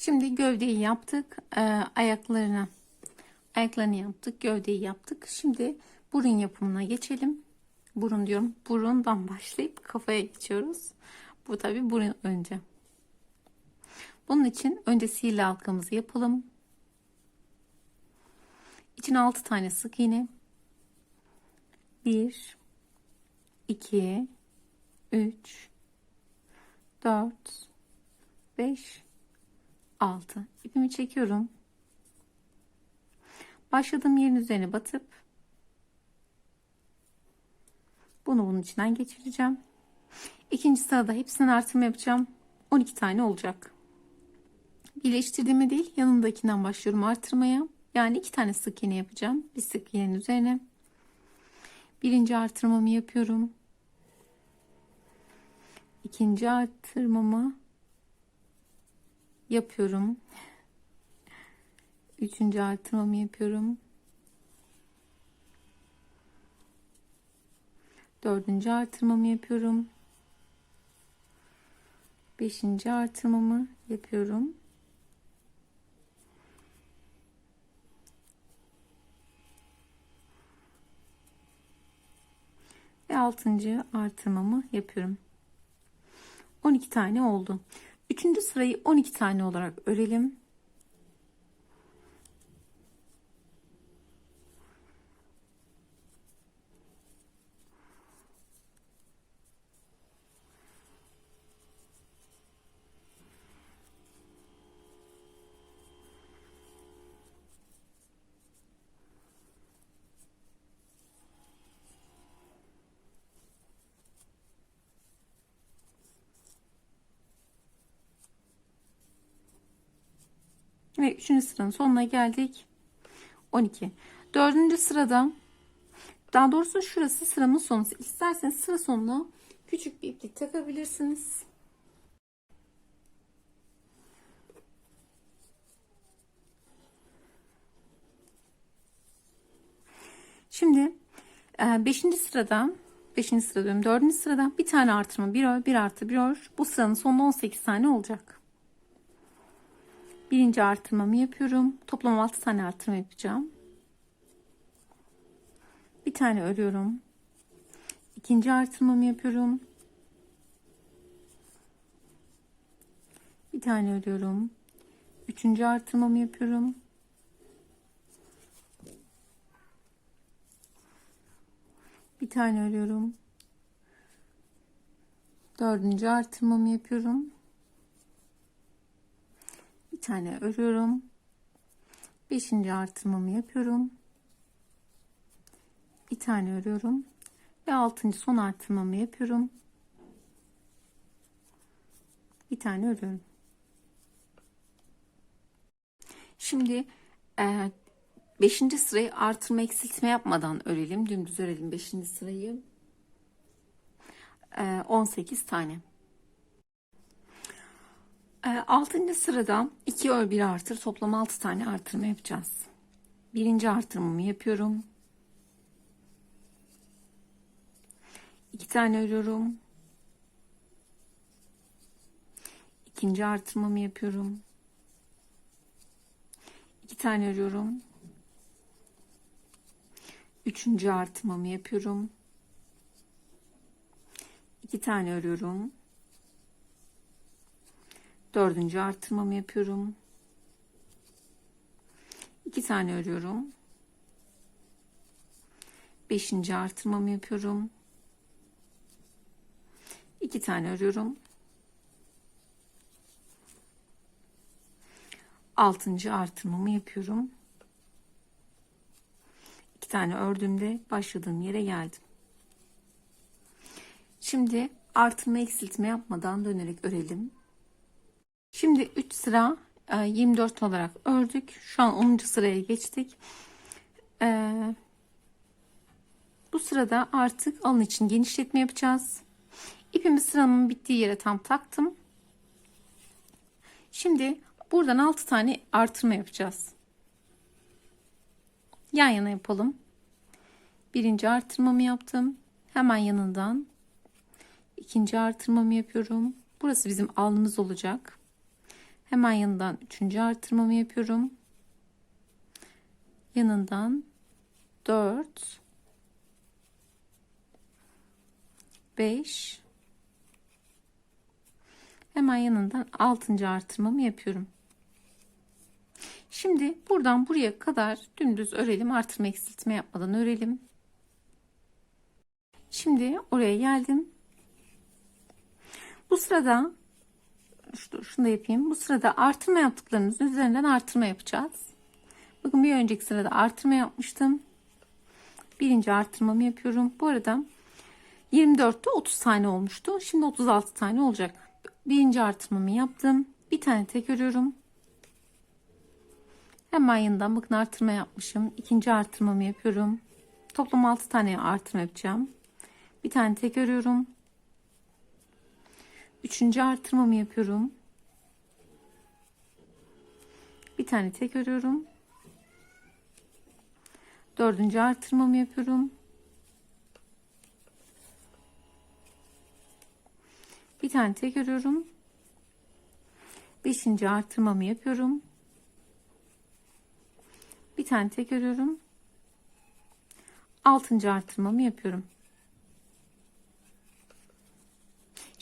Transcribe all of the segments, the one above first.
Şimdi gövdeyi yaptık. Ee, ayaklarına ayaklarını yaptık. Gövdeyi yaptık. Şimdi burun yapımına geçelim. Burun diyorum. Burundan başlayıp kafaya geçiyoruz. Bu tabi burun önce. Bunun için önce sihirli halkamızı yapalım. İçine 6 tane sık iğne. 1 2 3 4 5 6 ipimi çekiyorum. Başladığım yerin üzerine batıp bunu bunun içinden geçireceğim. İkinci sırada hepsinden artırma yapacağım. 12 tane olacak. Birleştirdiğimi değil yanındakinden başlıyorum artırmaya. Yani iki tane sık iğne yapacağım. Bir sık iğnenin üzerine. Birinci artırmamı yapıyorum. İkinci artırmamı yapıyorum. Üçüncü artırmamı yapıyorum. Dördüncü artırmamı yapıyorum. Beşinci artırmamı yapıyorum. Ve altıncı artırmamı yapıyorum. 12 tane oldu. Üçüncü sırayı 12 tane olarak örelim. Ve 3. sıranın sonuna geldik. 12. 4. sırada daha doğrusu şurası sıramın sonu. İsterseniz sıra sonuna küçük bir iplik takabilirsiniz. Şimdi 5. sırada 5. sırada diyorum 4. sırada bir tane artırma bir ör bir artı bir ör bu sıranın sonunda 18 tane olacak. Birinci artırmamı yapıyorum. Toplam 6 tane artırma yapacağım. Bir tane örüyorum. İkinci artırmamı yapıyorum. Bir tane örüyorum. Üçüncü artırmamı yapıyorum. Bir tane örüyorum. Dördüncü artırmamı yapıyorum tane örüyorum. Beşinci artırmamı yapıyorum. Bir tane örüyorum. Ve altıncı son artırmamı yapıyorum. Bir tane örüyorum. Şimdi e, beşinci sırayı artırma eksiltme yapmadan örelim. Dümdüz örelim beşinci sırayı. E, 18 tane. 6. Ee, sırada 2 ör 1 artır toplam 6 tane artırma yapacağız. Birinci artırmamı yapıyorum. 2 tane örüyorum. İkinci artırmamı yapıyorum. 2 tane örüyorum. Üçüncü artırmamı yapıyorum. 2 tane örüyorum. Dördüncü artırmamı yapıyorum. İki tane örüyorum. Beşinci artırmamı yapıyorum. İki tane örüyorum. Altıncı artırmamı yapıyorum. İki tane ördüğümde başladığım yere geldim. Şimdi artırma eksiltme yapmadan dönerek örelim. Şimdi 3 sıra 24 e, olarak ördük. Şu an 10. sıraya geçtik. E, bu sırada artık alın için genişletme yapacağız. İpimi sıranın bittiği yere tam taktım. Şimdi buradan 6 tane artırma yapacağız. Yan yana yapalım. Birinci artırmamı yaptım. Hemen yanından ikinci artırmamı yapıyorum. Burası bizim alnımız olacak. Hemen yanından üçüncü artırmamı yapıyorum. Yanından 4 5 Hemen yanından 6. artırmamı yapıyorum. Şimdi buradan buraya kadar dümdüz örelim. Artırma eksiltme yapmadan örelim. Şimdi oraya geldim. Bu sırada şu, şunu da yapayım. Bu sırada artırma yaptıklarımızın üzerinden artırma yapacağız. Bakın bir önceki sırada artırma yapmıştım. Birinci artırmamı yapıyorum. Bu arada 24'te 30 tane olmuştu. Şimdi 36 tane olacak. Birinci artırmamı yaptım. Bir tane tek örüyorum. Hemen yanından bakın artırma yapmışım. İkinci artırmamı yapıyorum. Toplam 6 tane artırma yapacağım. Bir tane tek örüyorum. Üçüncü artırmamı yapıyorum. Bir tane tek örüyorum. Dördüncü artırmamı yapıyorum. Bir tane tek örüyorum. Beşinci artırmamı yapıyorum. Bir tane tek örüyorum. Altıncı artırmamı yapıyorum.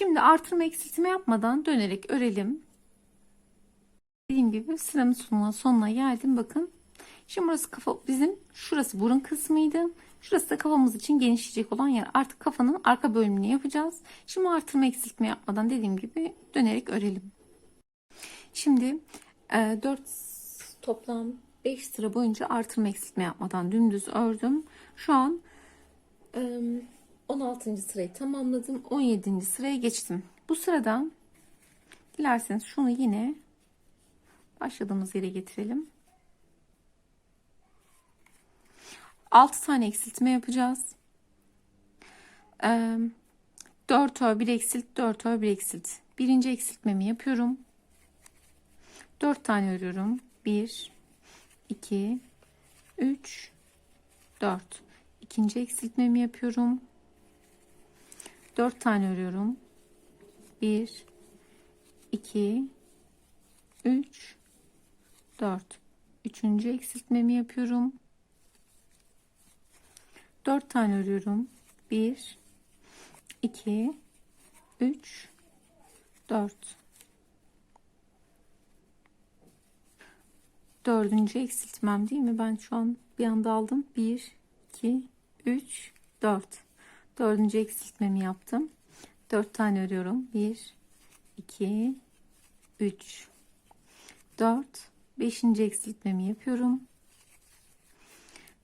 Şimdi artırma eksiltme yapmadan dönerek örelim. Dediğim gibi sıramın sonuna, sonuna geldim. Bakın. Şimdi burası kafa bizim şurası burun kısmıydı. Şurası da kafamız için genişleyecek olan yer. Artık kafanın arka bölümünü yapacağız. Şimdi artırma eksiltme yapmadan dediğim gibi dönerek örelim. Şimdi 4 toplam 5 sıra boyunca artırma eksiltme yapmadan dümdüz ördüm. Şu an 16. sırayı tamamladım. 17. sıraya geçtim. Bu sırada dilerseniz şunu yine başladığımız yere getirelim. 6 tane eksiltme yapacağız. 4 ör 1 eksilt 4 ör 1 eksilt. Birinci eksiltmemi yapıyorum. 4 tane örüyorum. 1 2 3 4 ikinci eksiltmemi yapıyorum. 4 tane örüyorum. 1 2 3 4 üçüncü eksiltmemi yapıyorum. 4 tane örüyorum. 1 2 3 4 Dördüncü eksiltmem değil mi? Ben şu an bir anda aldım. 1 2 3 4 Dördüncü eksiltmemi yaptım. 4 tane örüyorum. 1 2 3 4 5. eksiltmemi yapıyorum.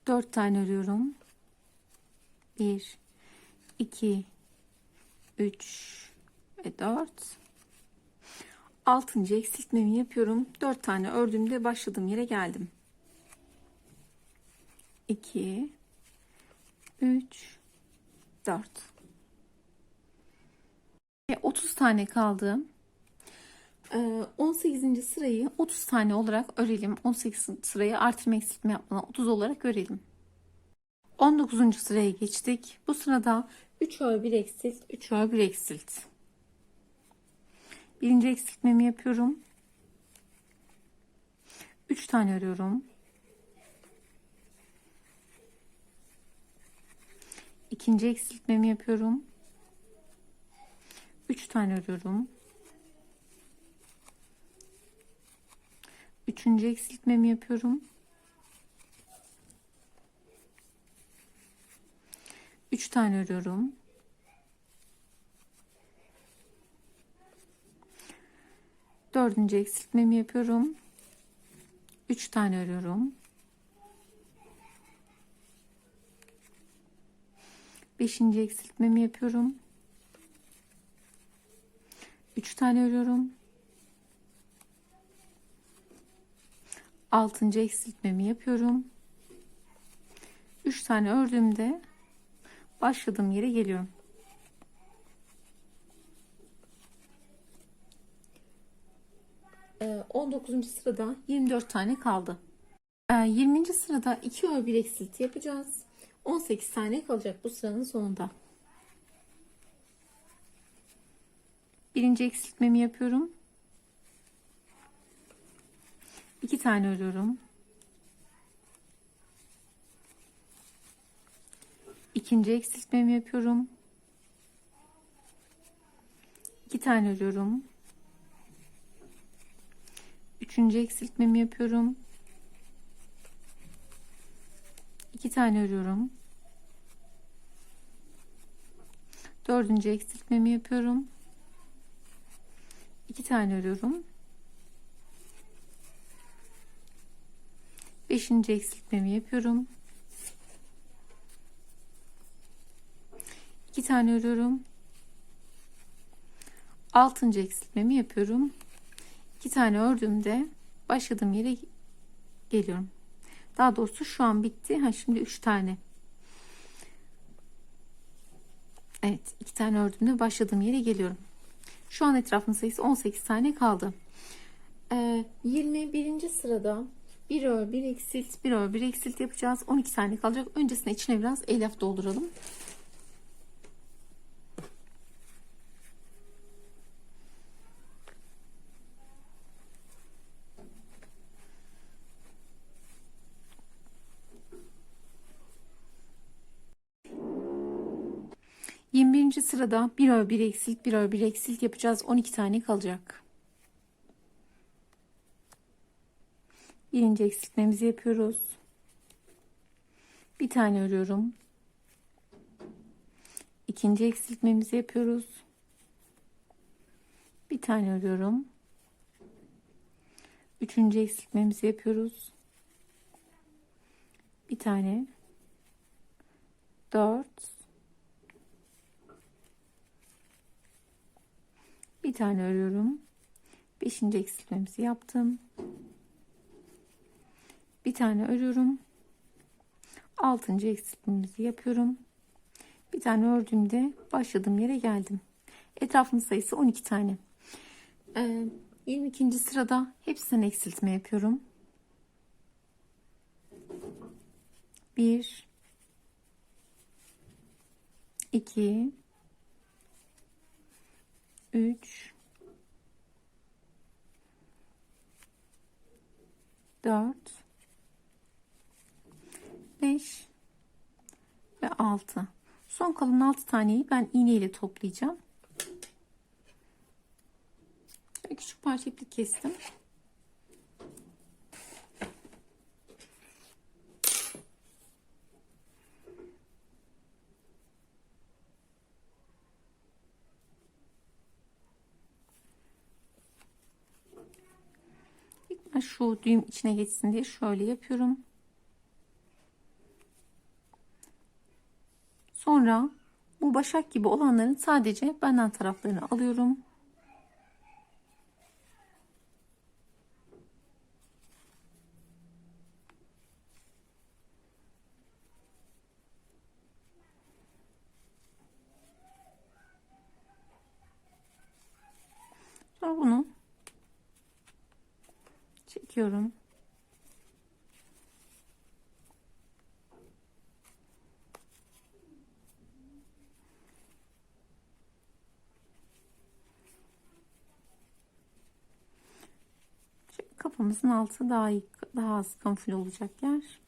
4 tane örüyorum. 1 2 3 ve 4 6. eksiltmemi yapıyorum. 4 tane ördüğümde başladığım yere geldim. 2 3 4 ve 30 tane kaldı. 18. Ee, sırayı 30 tane olarak örelim. 18 sırayı artırma eksiltme yapmadan 30 olarak örelim. 19. sıraya geçtik. Bu sırada 3 ör 1 eksilt, 3 ör 1 eksilt. Birinci eksiltmemi yapıyorum. 3 tane örüyorum. İkinci eksiltmemi yapıyorum. 3 tane örüyorum. Üçüncü eksiltmemi yapıyorum. 3 tane örüyorum. Dördüncü eksiltmemi yapıyorum. 3 tane örüyorum. Beşinci eksiltmemi yapıyorum. 3 tane örüyorum. Altıncı eksiltmemi yapıyorum. 3 tane ördüğümde başladığım yere geliyorum. Ee, 19. sırada 24 tane kaldı. Ee, 20. sırada 2 ör 1 eksilti yapacağız. 18 tane kalacak bu sıranın sonunda. Birinci eksiltmemi yapıyorum. 2 tane örüyorum. İkinci eksiltmemi yapıyorum. 2 tane örüyorum. Üçüncü eksiltmemi yapıyorum. 2 tane örüyorum. Dördüncü eksiltmemi yapıyorum. 2 tane örüyorum. Beşinci eksiltmemi yapıyorum. 2 tane örüyorum. Altıncı eksiltmemi yapıyorum. 2 tane ördüğümde başladığım yere geliyorum. Daha doğrusu şu an bitti. Ha şimdi 3 tane. Evet, 2 tane ördüğümde başladığım yere geliyorum. Şu an etrafın sayısı 18 tane kaldı. Ee, 21. sırada bir ör, bir eksilt, bir ör, bir eksilt yapacağız. 12 tane kalacak. Öncesinde içine biraz elyaf dolduralım. Yirmi sırada bir ör, bir eksilt, bir ör, bir eksilt yapacağız. 12 tane kalacak. Birinci eksiltmemizi yapıyoruz. Bir tane örüyorum. İkinci eksiltmemizi yapıyoruz. Bir tane örüyorum. Üçüncü eksiltmemizi yapıyoruz. Bir tane. Dört. Bir tane örüyorum. Beşinci eksiltmemizi yaptım. Bir tane örüyorum. Altıncı eksiltmemizi yapıyorum. Bir tane ördüğümde başladığım yere geldim. Etrafın sayısı 12 tane. Ee, 22. sırada hepsinden eksiltme yapıyorum. 1 2 3 4 5 ve 6 son kalan 6 taneyi ben iğne ile toplayacağım küçük parça kestim Ben şu düğüm içine geçsin diye şöyle yapıyorum. Sonra bu başak gibi olanların sadece benden taraflarını alıyorum. Sonra bunu çekiyorum. Kafamızın altı daha iyi, daha az kamufle olacak yer.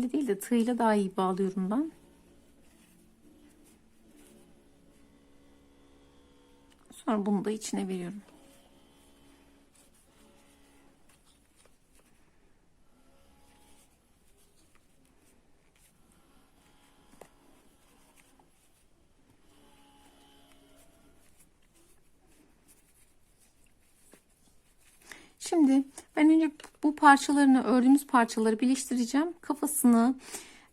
İğneyle değil de tığla daha iyi bağlıyorum ben. Sonra bunu da içine veriyorum. Şimdi ben önce bu parçalarını ördüğümüz parçaları birleştireceğim. Kafasını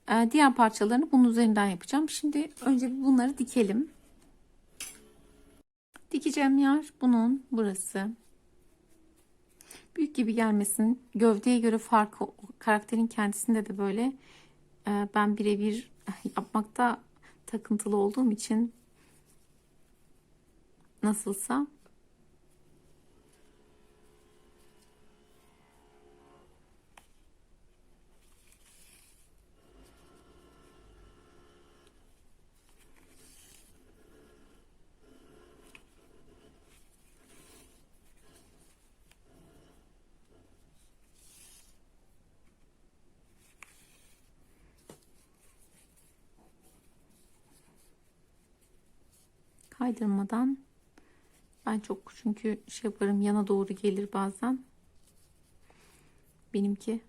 e, diğer parçalarını bunun üzerinden yapacağım. Şimdi önce bunları dikelim. Dikeceğim yer bunun burası. Büyük gibi gelmesin. Gövdeye göre farkı karakterin kendisinde de böyle e, ben birebir yapmakta takıntılı olduğum için nasılsa kaydırmadan ben çok çünkü şey yaparım yana doğru gelir bazen. Benimki.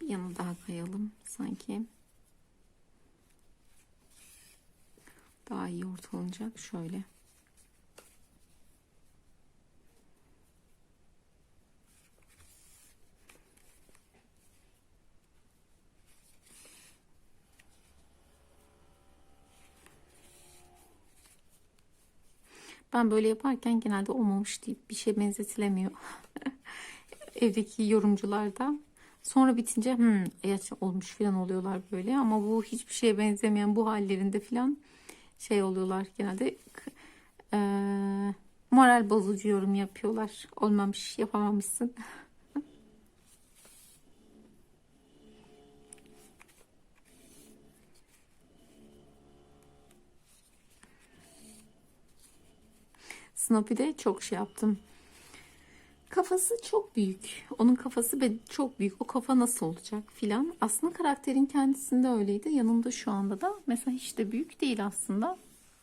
Bir kayalım sanki. Daha iyi ortalanacak. Şöyle. Ben böyle yaparken genelde olmamış deyip bir şey benzetilemiyor. Evdeki yorumcularda. Sonra bitince hmm, evet olmuş falan oluyorlar böyle ama bu hiçbir şeye benzemeyen bu hallerinde falan şey oluyorlar genelde e, moral bozucu yorum yapıyorlar. Olmamış, yapamamışsın. Snoopy'de çok şey yaptım. Kafası çok büyük. Onun kafası çok büyük. O kafa nasıl olacak filan. Aslında karakterin kendisinde öyleydi. Yanında şu anda da mesela hiç de büyük değil aslında.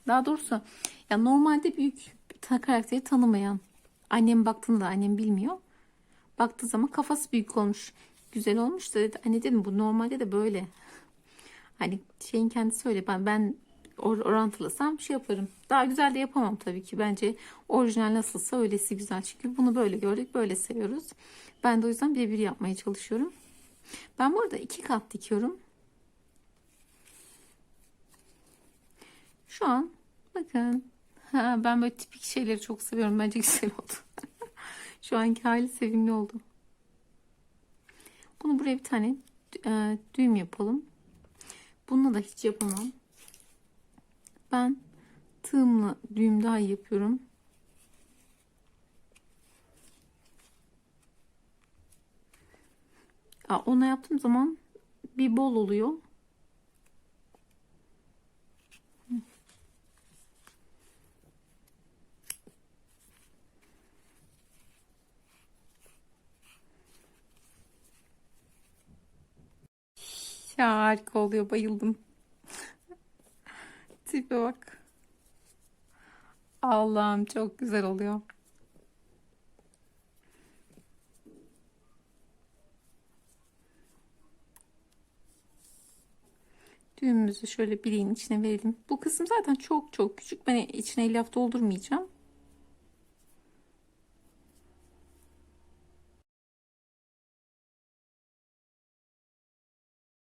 Daha doğrusu ya normalde büyük ta karakteri tanımayan annem baktığında annem bilmiyor. Baktığı zaman kafası büyük olmuş. Güzel olmuş da dedi. Anne dedim bu normalde de böyle. Hani şeyin kendisi öyle. Ben, ben or- orantılasam şey yaparım. Daha güzel de yapamam tabii ki. Bence orijinal nasılsa öylesi güzel. Çünkü bunu böyle gördük, böyle seviyoruz. Ben de o yüzden birebir yapmaya çalışıyorum. Ben bu arada iki kat dikiyorum. Şu an bakın. Ha, ben böyle tipik şeyleri çok seviyorum. Bence güzel oldu. Şu anki hali sevimli oldu. Bunu buraya bir tane e, düğüm yapalım. Bununla da hiç yapamam. Ben tığımla düğüm daha iyi yapıyorum. Aa, ona yaptığım zaman bir bol oluyor. Ya harika oluyor bayıldım. Tipe bak. Allah'ım çok güzel oluyor. Düğümümüzü şöyle bileğin içine verelim. Bu kısım zaten çok çok küçük. Ben içine elyaf doldurmayacağım.